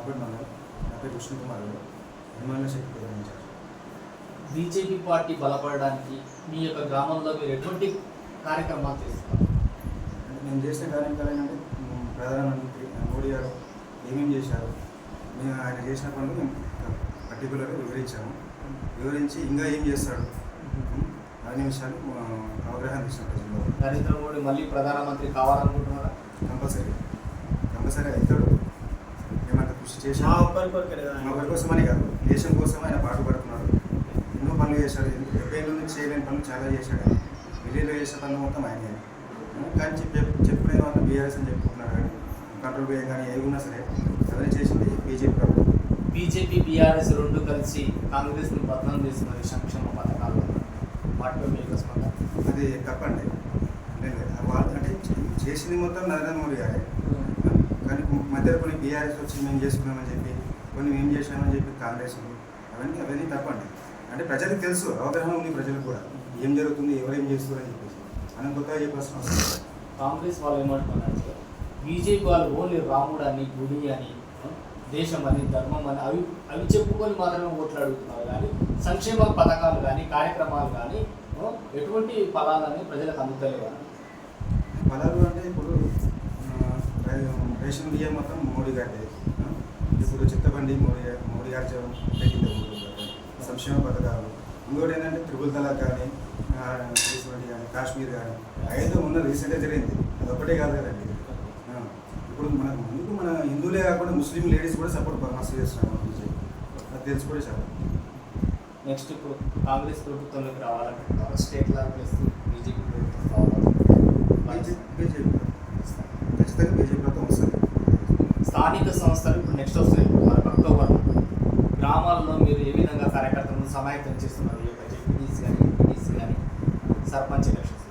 బాపట్ మండలం నా పేరు విష్ణు కుమార్ గారు. Himalaya Shakti in-charge BJP party బలపడడానికి మీ యొక్క గ్రామంలో మీరు ఎటువంటి కార్యక్రమాలు చేస్తున్నారు అంటే మేము చేసిన కార్యక్రమాలు ఏంటంటే ప్రధానమంత్రి మోడీ గారు ఏమేమి చేశారు? మేము ఆయన చేసిన పనులు మేము పర్టికులర్గా వివరించాము. వివరించి ఇంకా ఏం చేస్తాడు? మ్, అనే విషయాలు అవగాహన ఇచ్చిన ప్రజల్లో. నరేంద్ర మోడీ మళ్ళీ ప్రధానమంత్రి కావాలనుకుంటున్నారా? కంపల్సరీ. కంపల్సరీ అవుతాడు కృషి చేసి ఒకరి కోసమని కాదు దేశం కోసం ఆయన పాటుపడుతున్నాడు ఎన్నో పనులు చేశాడు డెబ్బై నుంచి చేయలేని పనులు చాలా చేశాడు. విలేజ్లో చేసే పనులు మొత్తం ఆయనే. కానీ చెప్పే చెప్పుకునే వాళ్ళు బీఆర్ఎస్ అని చెప్పుకుంటున్నారు కానీ కంట్రోల్ బియ్యం కానీ ఏవి ఉన్నా సరే అవన్నీ చేసింది బీజేపీ ప్రభుత్వం. బీజేపీ బీఆర్ఎస్ రెండు కలిసి కాంగ్రెస్ని బదనం చేస్తున్నారు ఈ సంక్షేమ పథకాలు. వాటిపై మీకు అది తప్పండి. అంటే చేసింది మొత్తం నరేంద్ర మోడీ గారే. కానీ మధ్యలో కొన్ని బీఆర్ఎస్ వచ్చి మేము చేసుకున్నామని చెప్పి కొన్ని మేము చేసామని చెప్పి కాంగ్రెస్. అవన్నీ అవన్నీ తప్పండి అంటే ప్రజలకు తెలుసు అవగాహన ఉంది ప్రజలకు కూడా ఏం జరుగుతుంది ఎవరు ఏం చేస్తున్నారు అని చెప్పేసి మనం కొత్తగా చెప్పాల్సిన అవసరం. కాంగ్రెస్ వాళ్ళు ఏమంటున్నారు బీజేపీ వాళ్ళు ఓన్లీ రాముడు అని గుడి అని దేశం అని ధర్మం అని అవి అవి చెప్పుకొని మాత్రమే ఓట్లు అడుగుతున్నారు కానీ సంక్షేమ పథకాలు కానీ కార్యక్రమాలు కానీ ఎటువంటి ఫలాలని ప్రజలకు అందుతలేవు అని ఫలాలు అంటే ఇప్పుడు రేషన్ బియ్యం మొత్తం మోడీ గారి ఇప్పుడు చిత్తబండి మోడీ గారి- మోడీ గారి పెట్టింది సంక్షేమ పథకాలు. ఇంకోటి ఏంటంటే త్రిపుల్ తలాక్ కానీ కానీ కాశ్మీర్ కానీ ఐదు ఉన్న రీసెంట్గా జరిగింది. అది ఒకటే కాదు కదండి. ఇప్పుడు మన ముందుకు మన హిందువులే కాకుండా ముస్లిం లేడీస్ కూడా సపోర్ట్ మస్తు చేస్తున్నాం అది తెలిసి కూడా చాలా. నెక్స్ట్ ఇప్పుడు కాంగ్రెస్ ప్రభుత్వంలోకి రావాలంటే స్టేట్ లెవెల్ బీజేపీ ప్రభుత్వం బీజేపీ రావాలి బీజేపీ ఖచ్చితంగా బీజేపీ ప్రభుత్వం వస్తుంది వస్తారు. ఇప్పుడు నెక్స్ట్ వస్తాయి మనకు అక్టోబర్ గ్రామాల్లో మీరు ఏ విధంగా కార్యకర్తలను సమాయత్తం చేస్తున్నారు? ఈ యొక్క కానీ ఎంపీటీస్ కానీ సర్పంచ్ ఎలక్షన్స్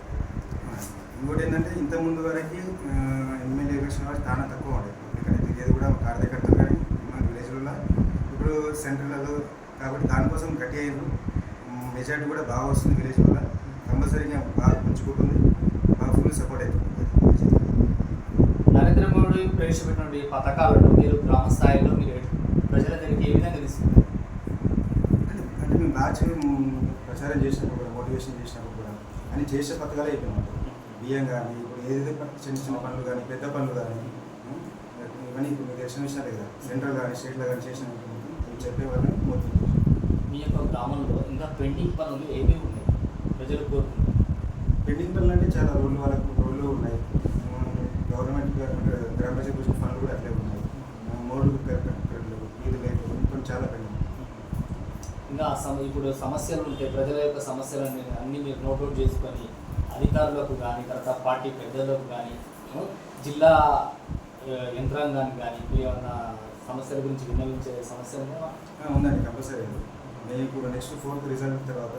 ఇంకోటి ఏంటంటే ఇంత ముందు వరకు ఎమ్మెల్యే ఎలక్షన్ వరకు చాలా తక్కువ ఉండేది. ఇక్కడ తిరిగేది కూడా కార్యకర్తలు కానీ మన విలేజ్లలో ఇప్పుడు సెంట్రల్లో కాబట్టి దానికోసం గట్టి అయ్యారు. మెజార్టీ కూడా బాగా వస్తుంది విలేజ్లలో కంపల్సరీగా బాగా పెంచుకుంటుంది బాగా ఫుల్ సపోర్ట్ అవుతుంది నరేంద్ర మోడీ ప్రవేశపెట్టిన ఈ పథకాలను మీరు గ్రామ స్థాయిలో మీరు ప్రజల దగ్గరికి ఏ విధంగా తీసుకుంటారు అంటే మేము బాగా చే- మ్, ప్రచారం చేసినప్పుడు కూడా మోటివేషన్ చేసినప్పుడు కూడా అని చేసే పథకాలే అయిపోయినాయి బియ్యం కానీ ఇప్పుడు ఏదైతే చిన్న చిన్న పనులు కానీ పెద్ద పనులు కానీ ఇవన్నీ ఇప్పుడు మీకు తెలిసిన విషయాలే కదా. సెంట్రల్ కానీ స్టేట్లో కానీ చేసిన ఇవి చెప్పేవాళ్ళని మోటివేట్ మీ యొక్క గ్రామంలో ఇంకా పెండింగ్ పనులు ఏమేమి ఉన్నాయి? ప్రజలు కోరుకుంటారు పెండింగ్ పనులు అంటే చాలా రోడ్లు వాళ్ళకు రోడ్లు ఉన్నాయి ఉం, గవర్నమెంట్ పంచాయతీ వచ్చిన పనులు కూడా అట్లే ఉన్నాయి మోడ్లు కట్టలేదు వీధి లేదు కొన్ని చాలా పెండింగ్ ఇంకా సమ ఇప్పుడు సమస్యలు ఉంటే ప్రజల యొక్క సమస్యలను అన్ని మీరు నోట్అవుట్ చేసుకొని అధికారులకు కానీ తర్వాత పార్టీ పెద్దలకు కానీ జిల్లా యంత్రాంగానికి కానీ మీరు ఏమన్నా సమస్యల గురించి విన్నవించే? ఆ, ఉందండి కంపల్సరీ. మేము ఇప్పుడు నెక్స్ట్ ఫోర్త్ రిజల్ట్ తర్వాత